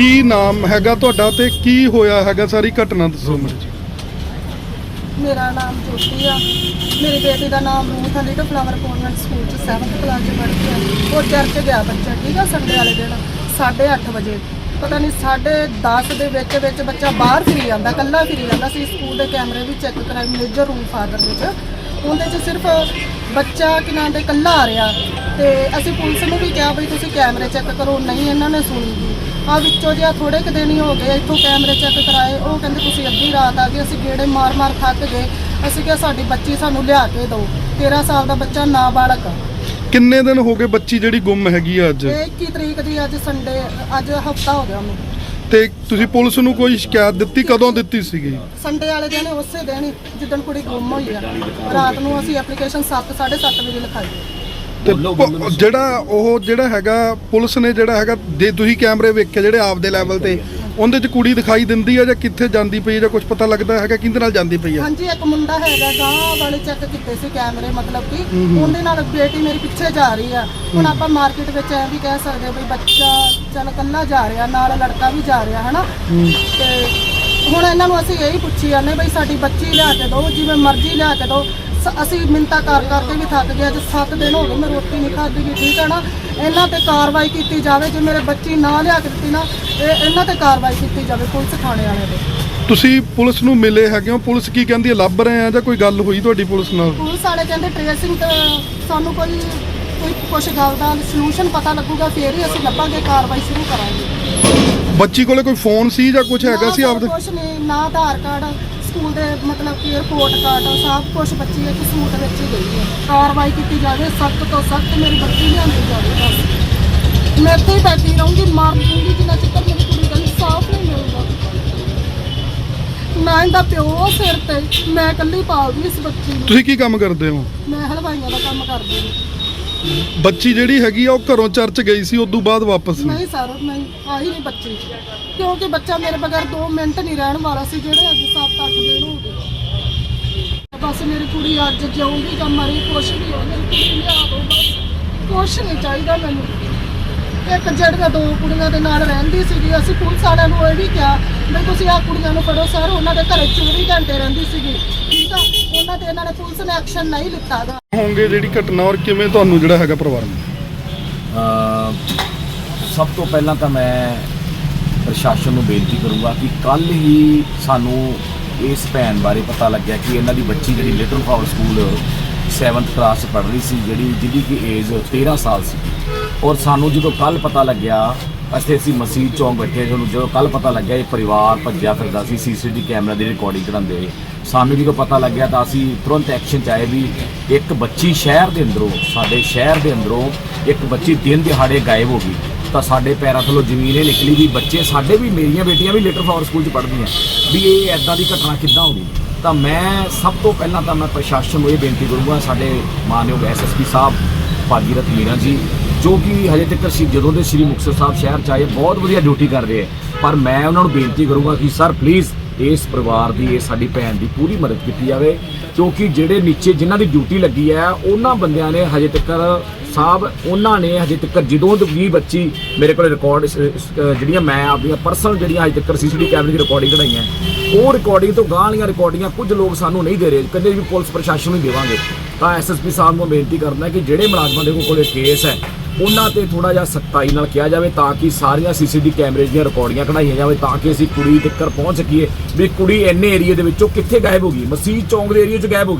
ਕੀ ਨਾਮ ਹੈਗਾ ਤੁਹਾਡਾ ਤੇ ਕੀ ਹੋਇਆ ਹੈਗਾ ਸਾਰੀ ਘਟਨਾ ਦੱਸੋ ਮੈਨੂੰ ਮੇਰਾ ਨਾਮ ਜੋਤੀ ਆ। ਮੇਰੀ ਬੇਟੀ ਦਾ ਨਾਮ ਰੂਥ ਆ ਲਿਟਲ ਫਲਾਵਰ ਕਨਵੈਂਟ ਸਕੂਲ ਚ 7th ਕਲਾਸ ਚ ਪੜ੍ਹਦੀ ਆ। ਉਹ ਚਰਚ ਗਿਆ ਬੱਚਾ, ਠੀਕ ਆ ਸੰਡੇ ਵਾਲੇ ਦਿਨ 8:30 ਵਜੇ। ਪਤਾ ਨਹੀਂ 10:30 ਦੇ ਵਿੱਚ ਵਿੱਚ ਬੱਚਾ ਬਾਹਰ ਫਿਰੀ ਜਾਂਦਾ ਕੱਲਾ ਫਿਰੀ ਜਾਂਦਾ ਸੀ। ਸਕੂਲ ਦੇ ਕੈਮਰੇ ਵੀ ਚੈੱਕ ਕਰਾਏ ਮੇਜਰ ਰੂਮ ਫਾਦਰ ਵਿੱਚ। ਉਹਦੇ ਚ ਸਿਰਫ ਬੱਚਾ ਕਿ ਨਾਂ ਦੇ ਕੱਲਾ ਆ ਰਿਹਾ। ਤੇ ਅਸੀਂ ਪੁਲਿਸ ਨੂੰ ਵੀ ਕਿਹਾ ਬਈ ਤੁਸੀਂ ਕੈਮਰੇ ਚੈੱਕ ਕਰੋ, ਨਹੀਂ ਇਹਨਾਂ ਨੇ ਸੁਣੀ ਆ ਵਿੱਚੋਂ ਜਿਹਾ ਥੋੜੇ ਕੁ ਦਿਨ ਹੀ ਹੋ ਗਏ ਇੱਥੋਂ ਕੈਮਰੇ ਚੈੱਕ ਕਰਾਏ ਉਹ ਕਹਿੰਦੇ ਤੁਸੀਂ ਅੱਧੀ ਰਾਤ ਆ ਗਏ ਅਸੀਂ ਗੇੜੇ ਮਾਰ ਮਾਰ ਥੱਕ ਗਏ। ਅਸੀਂ ਕਿਹਾ ਸਾਡੀ ਬੱਚੀ ਸਾਨੂੰ ਲਿਆ ਕੇ ਦਿਓ 13 ਸਾਲ ਦਾ ਬੱਚਾ ਨਾਬਾਲਗ ਆ। ਕਿੰਨੇ ਦਿਨ ਹੋ ਗਏ ਬੱਚੀ ਜਿਹੜੀ ਗੁੰਮ ਹੈਗੀ ਆ ਅੱਜ? ਇਹ 21 ਤਰੀਕ ਦੀ ਅੱਜ ਸੰਡੇ ਅੱਜ ਹਫਤਾ ਹੋ ਗਿਆ ਉਹਨੂੰ। ਤੇ ਤੁਸੀਂ ਪੁਲਿਸ ਨੂੰ ਕੋਈ ਸ਼ਿਕਾਇਤ ਦਿੱਤੀ? ਕਦੋਂ ਦਿੱਤੀ ਸੀਗੀ? ਸੰਡੇ ਵਾਲੇ ਦਿਨ ਉਸੇ ਦਿਨ ਹੀ ਜਿੱਦਣ ਕੁੜੀ ਗੁੰਮ ਹੋਈ ਆ। ਰਾਤ ਨੂੰ ਅਸੀਂ ਐਪਲੀਕੇਸ਼ਨ 7 7:30 ਵਜੇ ਲਿਖਾਈ। ਤੇ ਪ- ਜਿਹੜਾ ਉਹ ਜਿਹੜਾ ਹੈਗਾ ਪੁਲਿਸ ਨੇ ਜਿਹੜਾ ਹੈਗਾ ਜੇ ਤੁਸੀਂ ਕੈਮਰੇ ਵੇਖੇ ਜਿਹੜੇ ਆਪਦੇ ਲੈਵਲ ਤੇ ਉਹਦੇ ਚ ਕੁੜੀ ਦਿਖਾਈ ਦਿੰਦੀ ਆ ਜਾਂ ਕਿੱਥੇ ਜਾਂਦੀ ਪਈ ਆ ਜਾਂ ਕੁਝ ਪਤਾ ਲੱਗਦਾ ਹੈਗਾ ਕਿਹਦੇ ਨਾਲ ਜਾਂਦੀ ਪਈ ਆ? ਹਾਂਜੀ ਇੱਕ ਮੁੰਡਾ ਹੈਗਾ ਗਾਂ ਵਾਲੇ ਚੈੱਕ ਕੀਤੇ ਸੀ ਕੈਮਰੇ ਮਤਲਬ ਕਿ ਉਹਦੇ ਨਾਲ ਬੇਟੀ ਮੇਰੀ ਪਿੱਛੇ ਜਾ ਰਹੀ ਆ। ਹੁਣ ਆਪਾਂ ਮਾਰਕੀਟ ਵਿੱਚ ਐ ਵੀ ਕਹਿ ਸਕਦੇ ਆ ਵੀ ਬੱਚਾ ਚੱਲ ਕੱਲਾ ਜਾ ਰਿਹਾ ਨਾਲ ਲੜਕਾ ਵੀ ਜਾ ਰਿਹਾ ਹਨਾ? ਤੇ ਹੁਣ ਇਹਨਾਂ ਨੂੰ ਅਸੀਂ ਇਹੀ ਪੁੱਛੀ ਜਾਂਦੇ ਬਈ ਸਾਡੀ ਬੱਚੀ ਲਿਆ ਕੇ ਦਿਓ ਜਿਵੇਂ ਮਰਜ਼ੀ ਲਿਆ ਕੇ ਦਿਓ। ਸ- ਅਸੀਂ ਮਿੰਤਾ ਕਰ ਕਰਕੇ ਵੀ ਥੱਕ ਗਏ ਅੱਜ 7 ਦਿਨ ਹੋ ਗਏ ਮੈਂ ਰੋਟੀ ਨਹੀਂ ਖਾਧੀ ਗੀ ਠੀਕ ਹੈ ਨਾ। ਇਹਨਾਂ ਤੇ ਕਾਰਵਾਈ ਕੀਤੀ ਜਾਵੇ ਜੇ ਮੇਰੇ ਬੱਚੀ ਨਾ ਲਿਆ ਕੇ ਦਿੱਤੀ ਨਾ ਇਹ ਇਹਨਾਂ ਤੇ ਕਾਰਵਾਈ ਕੀਤੀ ਜਾਵੇ ਪੁਲਿਸ ਥਾਣੇ ਵਾਲੇ ਦੇ ਤੁਸੀਂ ਪੁਲਿਸ ਨੂੰ ਮਿਲੇ ਹੈਗੇ ਹੋ? ਪੁਲਿਸ ਕੀ ਕਹਿੰਦੀ ਹੈ? ਲੱਭ ਰਹੇ ਆ ਜਾਂ ਕੋਈ ਗੱਲ ਹੋਈ ਤੁਹਾਡੀ ਪੁਲਿਸ ਨਾਲ? ਪੁਲਿਸ ਵਾਲੇ ਕਹਿੰਦੇ ਟ੍ਰੇਸਿੰਗ ਤੇ ਸਾਨੂੰ ਕੋਈ ਕੋਈ ਕੁਛ ਗੱਲ ਦਾ ਸੋਲੂਸ਼ਨ ਪਤਾ ਲੱਗੂਗਾ ਫੇਰ ਹੀ ਅਸੀਂ ਲੱਭਾਂਗੇ ਕਾਰਵਾਈ ਸ਼ੁਰੂ ਕਰਾਂਗੇ। ਬੱਚੀ ਕੋਲੇ ਕੋਈ ਫੋਨ ਸੀ ਜਾਂ ਕੁਝ ਹੈਗਾ ਸੀ ਆਪਦੇ? ਕੁਝ ਨਹੀਂ ਨਾ ਆਧਾਰ ਕਾਰਡ ਸਕੂਲ ਦੇ ਮਤਲਬ ਕਿ ਰਿਪੋਰਟ ਕਾਰਡ ਸਭ ਕੁਝ ਬੱਚੀ ਇੱਕ ਸੂਟ ਵਿੱਚ ਹੀ ਗਈ ਹੈ। ਕਾਰਵਾਈ ਕੀਤੀ ਜਾਵੇ ਸਖਤ ਤੋਂ ਸਖਤ ਮੇਰੀ ਬੱਚੀ ਲਿਆਂਦੀ ਜਾਵੇ ਬਸ। ਮੈਂ ਇੱਥੇ ਹੀ ਬੈਠੀ ਰਹੂੰਗੀ ਮਾਰ ਦੂੰਗੀ ਜਿੰਨਾ ਚਿਰ ਮੇਰੀ ਕੁੜੀ ਦਾ ਇਨਸਾਫ ਨਹੀਂ ਮਿਲਦਾ ਨਾ ਇਹਦਾ ਪਿਓ ਸਿਰ ਤੇ ਮੈਂ ਇਕੱਲੀ ਪਾਲਦੀ ਇਸ ਬੱਚੀ ਨੂੰ। ਤੁਸੀਂ ਕੀ ਕੰਮ ਕਰਦੇ ਹੋ? ਮੈਂ ਹਲਵਾਈਆਂ ਦਾ ਕੰਮ ਕਰਦੀ ਹਾਂ। ਬੱਚੀ ਜਿਹੜੀ ਹੈਗੀ ਆ, ਉਹ ਘਰੋਂ ਚਰਚ ਗਈ ਸੀ, ਉਦੋਂ ਬਾਅਦ ਵਾਪਸ ਨਹੀਂ ਨਹੀਂ ਸਰ, ਨਹੀਂ, ਆਈ ਨਹੀਂ ਬੱਚੀ। ਕਿਉਂਕਿ ਬੱਚਾ ਮੇਰੇ ਬਗੈਰ 2 ਮਿੰਟ ਨਹੀਂ ਰਹਿਣ ਵਾਲਾ ਸੀ, ਜਿਹੜੇ ਅੱਜ 7-8 ਦਿਨ ਹੋ ਗਏ। ਬਸ ਮੇਰੀ ਕੁੜੀ ਅੱਜ ਜਿਉਂਦੀ ਜਾਂ ਮਰੀ, ਕੁਛ ਵੀ ਹੋ ਮੇਰੀ ਕੁੜੀ ਲਿਆ ਦੋ ਬਸ। ਕੁਛ ਨਹੀਂ ਚਾਹੀਦਾ ਮੈਨੂੰ। ਇੱਕ ਜਿਹੜੀਆਂ ਦੋ ਕੁੜੀਆਂ ਦੇ ਨਾਲ ਰਹਿੰਦੀ ਸੀਗੀ, ਅਸੀਂ ਪੁਲਿਸ ਵਾਲਿਆਂ ਨੂੰ ਇਹ ਵੀ ਕਿਹਾ, ਵੀ ਤੁਸੀਂ ਆਹ ਕੁੜੀਆਂ ਨੂੰ ਫੜੋ, ਸਰ, ਉਹਨਾਂ ਦੇ ਘਰੇ 24 ਘੰਟੇ ਰਹਿੰਦੀ ਸੀਗੀ। ਠੀਕ ਆ? ਉਹਨਾਂ ਤੇ ਇਹਨਾਂ ਨੇ ਪੁਲਿਸ ਨੇ ਐਕਸ਼ਨ ਨਹੀਂ ਲਿੱਤਾ ਗਾ ਹੋਣਗੇ ਜਿਹੜੀ ਘਟਨਾ ਔਰ ਕਿਵੇਂ ਤੁਹਾਨੂੰ ਜਿਹੜਾ ਹੈਗਾ ਪਰਿਵਾਰ ਨੂੰ ਸਭ ਤੋਂ ਪਹਿਲਾਂ ਤਾਂ ਮੈਂ ਪ੍ਰਸ਼ਾਸਨ ਨੂੰ ਬੇਨਤੀ ਕਰੂੰਗਾ ਕਿ ਕੱਲ ਹੀ ਸਾਨੂੰ ਇਸ ਭੈਣ ਬਾਰੇ ਪਤਾ ਲੱਗਿਆ ਕਿ ਇਹਨਾਂ ਦੀ ਬੱਚੀ ਜਿਹੜੀ ਲਿਟਲ ਫਾਵਰ ਸਕੂਲ 7th ਕਲਾਸ 'ਚ ਪੜ੍ਹ ਰਹੀ ਸੀ ਜਿਹੜੀ ਜਿਹਦੀ ਕਿ ਏਜ 13 ਸਾਲ ਸੀ। ਔਰ ਸਾਨੂੰ ਜਦੋਂ ਕੱਲ ਪਤਾ ਲੱਗਿਆ ਅਸੀਂ ਅਸੀਂ ਮਸੀਤ ਚੌਂਕ ਬੈਠੇ ਸਾਨੂੰ ਜਦੋਂ ਕੱਲ ਪਤਾ ਲੱਗਿਆ ਇਹ ਪਰਿਵਾਰ ਭੱਜਿਆ ਫਿਰਦਾ ਸੀ ਸੀਸੀਟੀਵੀ ਕੈਮਰਾ ਦੀ ਰਿਕਾਰਡਿੰਗ ਕਰਾਉਂਦੇ ਹੋਏ। ਸਾਨੂੰ ਜਦੋਂ ਪਤਾ ਲੱਗਿਆ ਤਾਂ ਅਸੀਂ ਤੁਰੰਤ ਐਕਸ਼ਨ 'ਚ ਆਏ ਵੀ ਇੱਕ ਬੱਚੀ ਸ਼ਹਿਰ ਦੇ ਅੰਦਰੋਂ, ਸਾਡੇ ਸ਼ਹਿਰ ਦੇ ਅੰਦਰੋਂ ਇੱਕ ਬੱਚੀ ਦਿਨ ਦਿਹਾੜੇ ਗਾਇਬ ਹੋ ਗਈ। ਤਾਂ ਸਾਡੇ ਪੈਰਾਂ ਥੱਲੋਂ ਜ਼ਮੀਨ ਇਹ ਨਿਕਲੀ ਵੀ ਬੱਚੇ ਸਾਡੇ ਵੀ, ਮੇਰੀਆਂ ਬੇਟੀਆਂ ਵੀ ਲਿਟਲ ਫਲਾਵਰ ਸਕੂਲ 'ਚ ਪੜ੍ਹਦੀਆਂ। ਵੀ ਇਹ ਐਦਾਂ ਦੀ ਘਟਨਾ ਕਿੱਦਾਂ ਹੋ ਗਈ? ਤਾਂ ਮੈਂ ਸਭ ਤੋਂ ਪਹਿਲਾਂ ਤਾਂ ਮੈਂ ਪ੍ਰਸ਼ਾਸਨ ਨੂੰ ਇਹ ਬੇਨਤੀ ਕਰੂੰਗਾ, ਸਾਡੇ ਮਾਨਯੋਗ ਐਸਐਸਪੀ ਸਾਹਿਬ, ਭਾਗੀਰਥ ਮੀਨਾ ਜੀ ਜੋ ਕਿ ਹਜੇ ਤੱਕ ਸੀ ਜਦੋਂ ਦੇ ਸ੍ਰੀ ਮੁਕਤਸਰ ਸਾਹਿਬ ਸ਼ਹਿਰ ਚ ਆਏ, ਬਹੁਤ ਵਧੀਆ ਡਿਊਟੀ ਕਰ ਰਹੇ ਹੈ। ਪਰ ਮੈਂ ਉਹਨਾਂ ਨੂੰ ਬੇਨਤੀ ਕਰੂੰਗਾ ਕਿ ਸਰ ਪਲੀਜ਼ ਇਸ ਪਰਿਵਾਰ ਦੀ ਇਹ ਸਾਡੀ ਭੈਣ ਦੀ ਪੂਰੀ ਮਦਦ ਕੀਤੀ ਜਾਵੇ। ਕਿਉਂਕਿ ਜਿਹੜੇ ਨੀਚੇ ਜਿਨ੍ਹਾਂ ਦੀ ਡਿਊਟੀ ਲੱਗੀ ਹੈ, ਉਹਨਾਂ ਬੰਦਿਆਂ ਨੇ ਹਜੇ ਤੱਕ ਸਾਹਿਬ, ਉਹਨਾਂ ਨੇ ਹਜੇ ਤੱਕ ਜਦੋਂ ਵੀ ਬੱਚੀ ਮੇਰੇ ਕੋਲ ਰਿਕਾਰਡ ਜਿਹੜੀਆਂ ਮੈਂ ਆਪਣੀਆਂ ਪਰਸਨਲ ਜਿਹੜੀਆਂ ਹਜੇ ਤੱਕ ਸੀਸੀਟੀਵੀ ਕੈਮਰੇ ਦੀ ਰਿਕਾਰਡਿੰਗ ਕਢਾਈਆਂ ਉਹ ਰਿਕਾਰਡਿੰਗ ਤੋਂ ਗਾਂਹ ਵਾਲੀਆਂ ਰਿਕਾਰਡਿੰਗਾਂ ਕੁਝ ਲੋਕ ਸਾਨੂੰ ਨਹੀਂ ਦੇ ਰਹੇ, ਕਹਿੰਦੇ ਵੀ ਪੁਲਿਸ ਪ੍ਰਸ਼ਾਸਨ ਨੂੰ ਦੇਵਾਂਗੇ। ਤਾਂ ਐਸਐਸਪੀ ਸਾਹਿਬ ਨੂੰ ਬੇਨਤੀ ਕਰਦਾ ਕਿ ਜਿਹੜੇ ਮੁਲਾਜ਼ਮਾਂ ਦੇ ਕੋਲ ਇਹ ਕੇਸ ਹੈ ਉਹਨਾਂ ਤੇ ਥੋੜਾ ਜਿਹਾ ਸਖਤਾਈ ਨਾਲ ਕਿਹਾ ਜਾਵੇ ਤਾਂ ਕਿ ਸਾਰੀਆਂ ਸੀਸੀਟੀਵੀ ਕੈਮਰੇਜ਼ ਦੀਆਂ ਰਿਕਾਰਡਿੰਗਾਂ ਕਢਾਈਆਂ ਜਾਵੇ ਤਾਂ ਕਿ ਅਸੀਂ ਕੁੜੀ ਤੱਕ ਪਹੁੰਚ ਸਕੀਏ ਵੀ ਕੁੜੀ ਇੰਨੇ ਏਰੀਆ ਦੇ ਵਿੱਚੋਂ ਕਿੱਥੇ ਗਾਇਬ ਹੋ ਗਈ? ਮਸੀਹ ਚੌਂਕ ਦੇ ਏਰੀਆ 'ਚ ਗਾਇਬ ਹੋ ਗਈ।